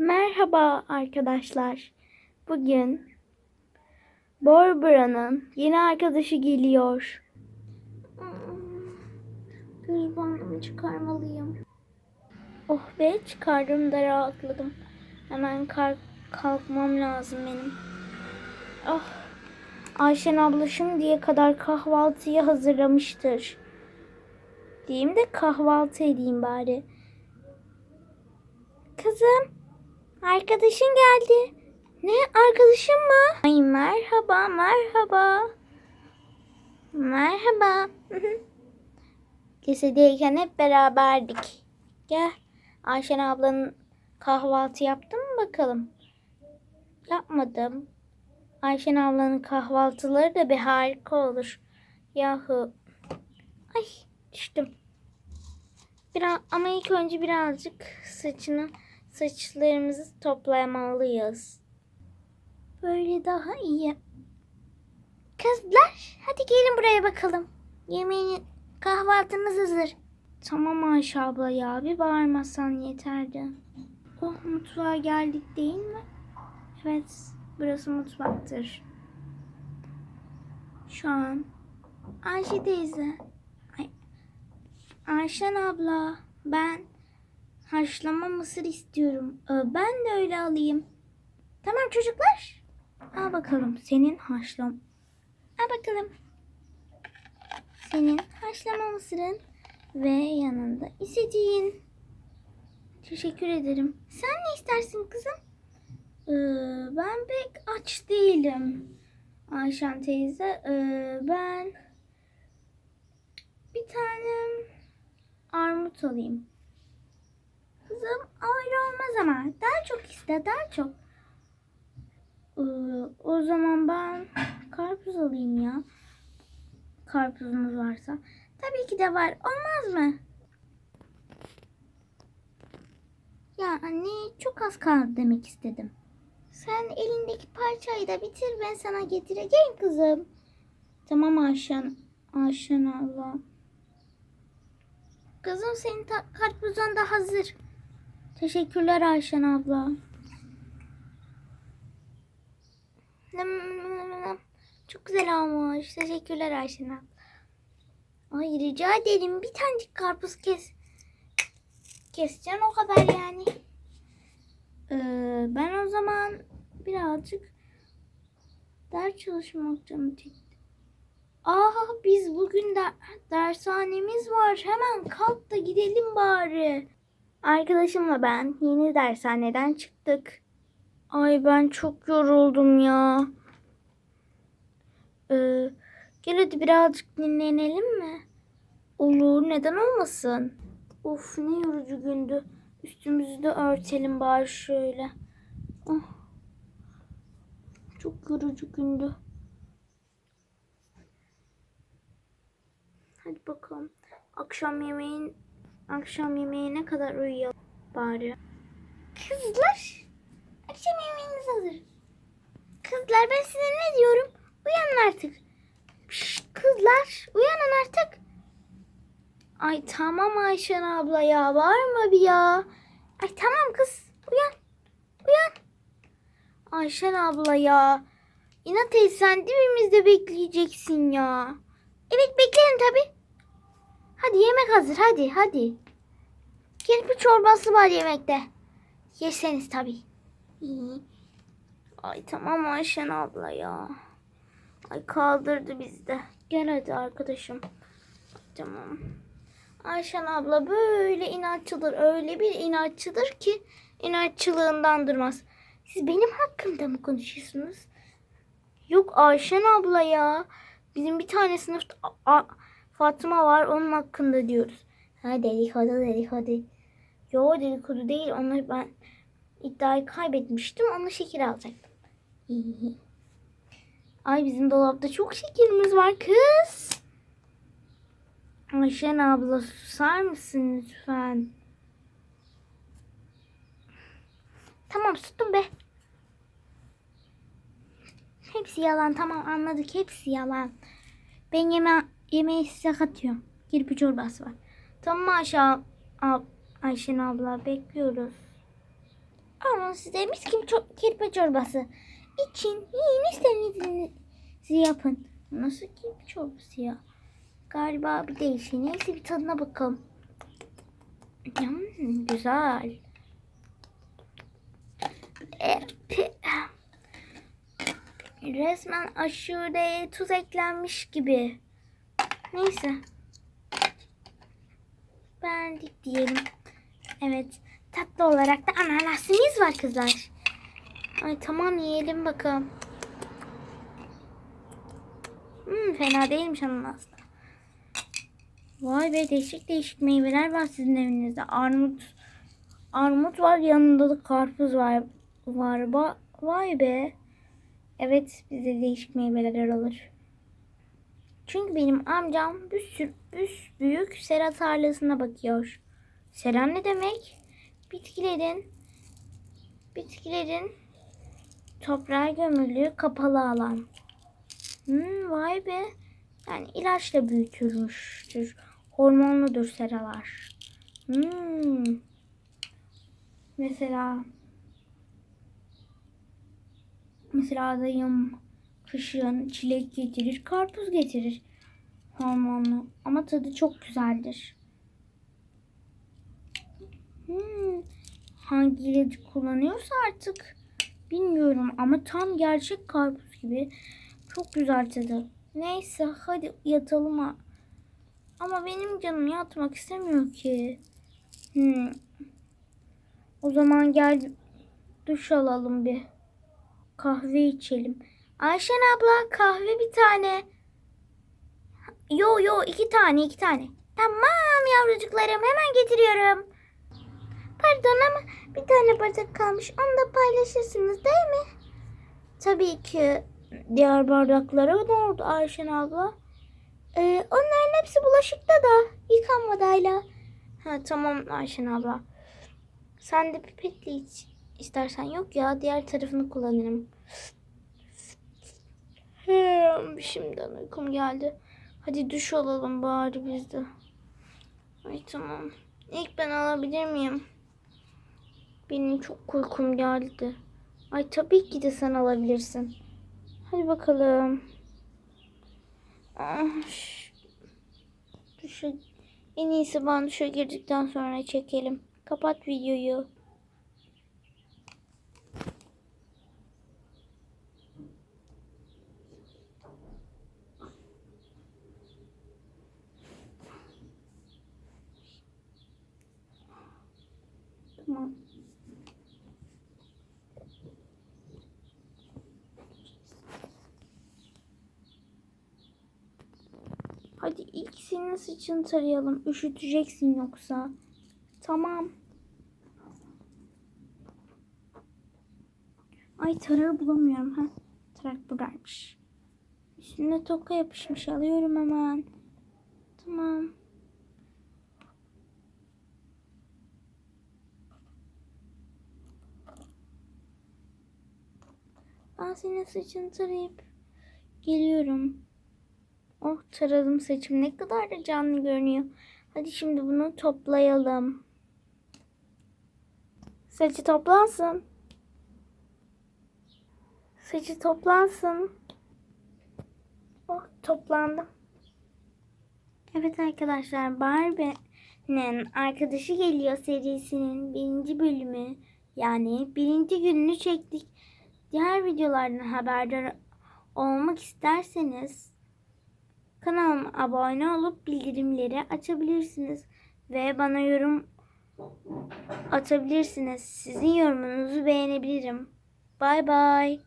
Merhaba arkadaşlar. Bugün Barbara'nın yeni arkadaşı geliyor. Göz bandımı çıkarmalıyım. Oh be çıkardım da rahatladım. Hemen kalk kalkmam lazım benim. Ah Ayşen abla şimdiye kadar kahvaltıyı hazırlamıştır. Diyeyim de kahvaltı edeyim bari. Kızım, arkadaşın geldi. Ne arkadaşın mı? Ay merhaba, merhaba. Merhaba. Lisedeyken hep beraberdik. Gel. Ayşen ablanın kahvaltı yaptın mı bakalım? Yapmadım. Ayşen ablanın kahvaltıları da bir harika olur. Yahu. Ay düştüm. Biraz, ama ilk önce birazcık saçını saçlarımızı toplamalıyız. Böyle daha iyi. Kızlar hadi gelin buraya bakalım. Yemeğin kahvaltımız hazır. Tamam Ayşe abla ya bir bağırmasan yeterdi. Oh mutfağa geldik değil mi? Evet burası mutfaktır. Şu an Ayşe teyze. Ay, Ayşen abla ben haşlama mısır istiyorum. Ee, Ben de öyle alayım. Tamam çocuklar. Al bakalım senin haşlam. Al bakalım. Senin haşlama mısırın ve yanında istediğin. Teşekkür ederim. Sen ne istersin kızım? Ee, ben pek aç değilim. Ayşen teyze. Ee, ben bir tane armut alayım. Kızım öyle olmaz ama. Daha çok iste daha çok. Ee, o zaman ben karpuz alayım ya. Karpuzumuz varsa. Tabii ki de var. Olmaz mı? Ya anne çok az kaldı demek istedim. Sen elindeki parçayı da bitir ben sana getireceğim kızım. Tamam Ayşen. Ayşen abla. Kızım senin karpuzun da hazır. Teşekkürler Ayşen abla. Çok güzel olmuş. Teşekkürler Ayşen abla. Ay rica ederim bir tanecik karpuz kes. Keseceksin o kadar yani. Ee, ben o zaman birazcık ders çalışmak canım çekti. Aa biz bugün de dershanemiz var. Hemen kalk da gidelim bari. Arkadaşımla ben yeni dershaneden çıktık. Ay ben çok yoruldum ya. Ee, gel hadi birazcık dinlenelim mi? Olur neden olmasın? Of ne yorucu gündü. Üstümüzü de örtelim bari şöyle. Oh. Çok yorucu gündü. Hadi bakalım. Akşam yemeğin akşam yemeğine kadar uyuyalım bari. Kızlar, akşam yemeğiniz hazır. Kızlar ben size ne diyorum? Uyanın artık. Şşt, kızlar, uyanın artık. Ay tamam Ayşen abla ya, bağırma bir ya. Ay tamam kız, uyan. Uyan. Ayşen abla ya. İnat et sen dibimizde bekleyeceksin ya. Evet beklerim tabi. Hadi yemek hazır hadi hadi. Kirpi çorbası var yemekte. Yeseniz tabi. İyi. Ay tamam Ayşen abla ya. Ay kaldırdı bizi de. Gel hadi arkadaşım. Tamam. Ayşen abla böyle inatçıdır. Öyle bir inatçıdır ki inatçılığından durmaz. Siz benim hakkımda mı konuşuyorsunuz? Yok Ayşen abla ya. Bizim bir tane sınıfta A- Fatma var onun hakkında diyoruz. Ha dedikodu dedikodu. Yo dedikodu değil onu ben iddiayı kaybetmiştim onu şeker alacaktım. Ay bizim dolapta çok şekerimiz var kız. Ayşen abla susar mısın lütfen? Tamam sustum be. Hepsi yalan tamam anladık hepsi yalan. Ben yeme yemeği size katıyorum. Kirpi çorbası var. Tamam Ayşe ab Ayşen abla bekliyoruz. Ama size mis gibi çok kirpi çorbası. İçin, yiyin istediğinizi yapın. Nasıl kirpi çorbası ya? Galiba bir değişiği. Neyse bir tadına bakalım. Hmm, güzel. Resmen aşureye tuz eklenmiş gibi. Neyse. Beğendik diyelim. Evet. Tatlı olarak da ananasımız var kızlar. Ay tamam yiyelim bakalım. Hmm, fena değilmiş ananas da. Vay be değişik değişik meyveler var sizin evinizde. Armut armut var yanında da karpuz var. Var ba vay be. Evet bize değişik meyveler alır. Çünkü benim amcam bir sürü büs büyük sera tarlasına bakıyor. Sera ne demek? Bitkilerin bitkilerin toprağa gömülü kapalı alan. Hmm, vay be. Yani ilaçla büyütülmüştür. Hormonludur seralar. Hmm. Mesela mesela dayım kışın çilek getirir, karpuz getirir. Hormonlu ama tadı çok güzeldir. Hmm. Hangi ilacı kullanıyorsa artık bilmiyorum ama tam gerçek karpuz gibi. Çok güzel tadı. Neyse hadi yatalım ha. Ama benim canım yatmak istemiyor ki. Hmm. O zaman gel duş alalım bir. Kahve içelim. Ayşen abla kahve bir tane. Yo yo iki tane iki tane. Tamam yavrucuklarım hemen getiriyorum. Pardon ama bir tane bardak kalmış. Onu da paylaşırsınız değil mi? Tabii ki. Diğer bardaklara ne oldu Ayşen abla? Ee, onların hepsi bulaşıkta da yıkanmadı hala. Ha tamam Ayşen abla. Sen de pipetle iç istersen yok ya diğer tarafını kullanırım. Şimdiden uykum geldi. Hadi duş alalım bari biz de. Ay tamam. İlk ben alabilir miyim? Benim çok uykum geldi. Ay tabii ki de sen alabilirsin. Hadi bakalım. Ah, Duşa, en iyisi ben duşa girdikten sonra çekelim. Kapat videoyu. Tamam. Hadi ilk senin saçını tarayalım. Üşüteceksin yoksa. Tamam. Ay tarağı bulamıyorum. ha. Tarak buradaymış. Üstüne toka yapışmış. Alıyorum hemen. Tamam. Ben senin saçını tarayıp geliyorum. Oh taradım saçım ne kadar da canlı görünüyor. Hadi şimdi bunu toplayalım. Saçı toplansın. Saçı toplansın. Oh toplandı. Evet arkadaşlar Barbie'nin arkadaşı geliyor serisinin birinci bölümü yani birinci gününü çektik. Diğer videolardan haberdar olmak isterseniz Kanalıma abone olup bildirimleri açabilirsiniz ve bana yorum atabilirsiniz. Sizin yorumunuzu beğenebilirim. Bay bay.